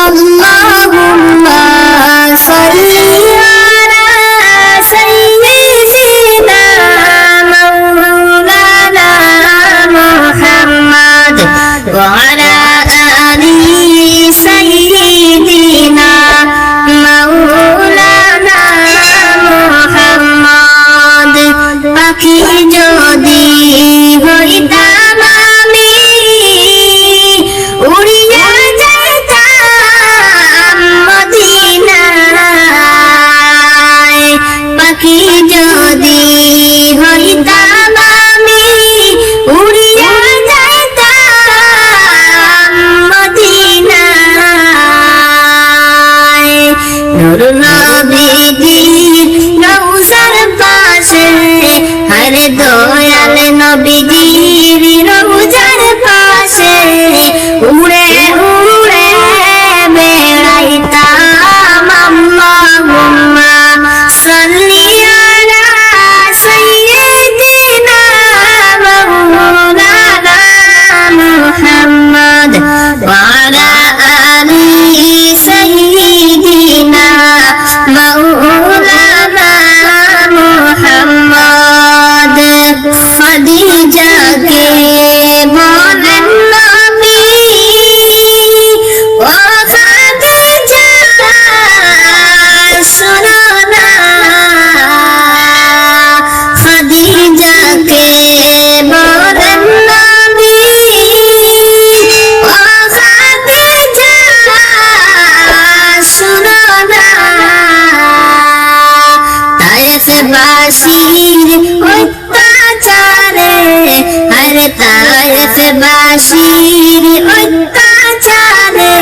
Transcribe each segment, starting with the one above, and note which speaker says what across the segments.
Speaker 1: on the mind. আরে দয়াল নবীজি দেশবাসীর অত্যাচারে হর দেশবাসীর অত্যাচারে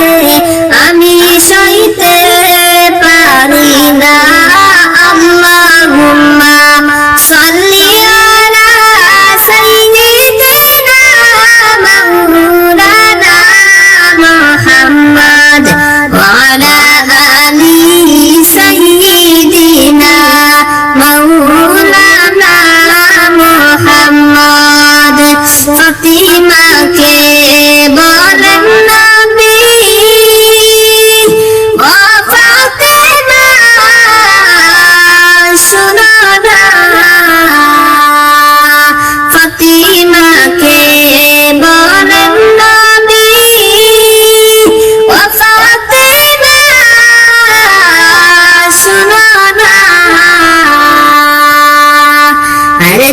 Speaker 1: আমি সইতে পারি না আল্লাহুম্মা সাল্লি আলা সাইয়্যিদিনা মাওলানা মুহাম্মদ ওয়া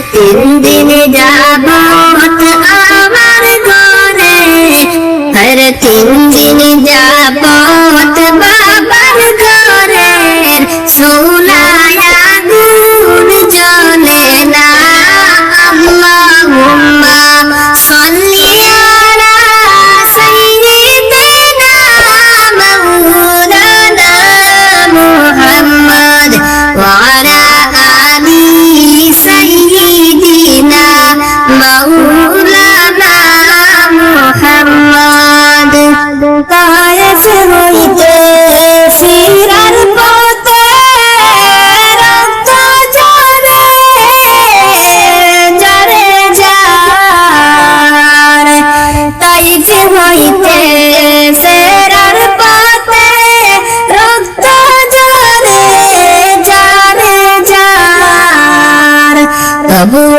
Speaker 1: তিন দিন যাব আমার ঘরে হর তিন দিন যাব acabou.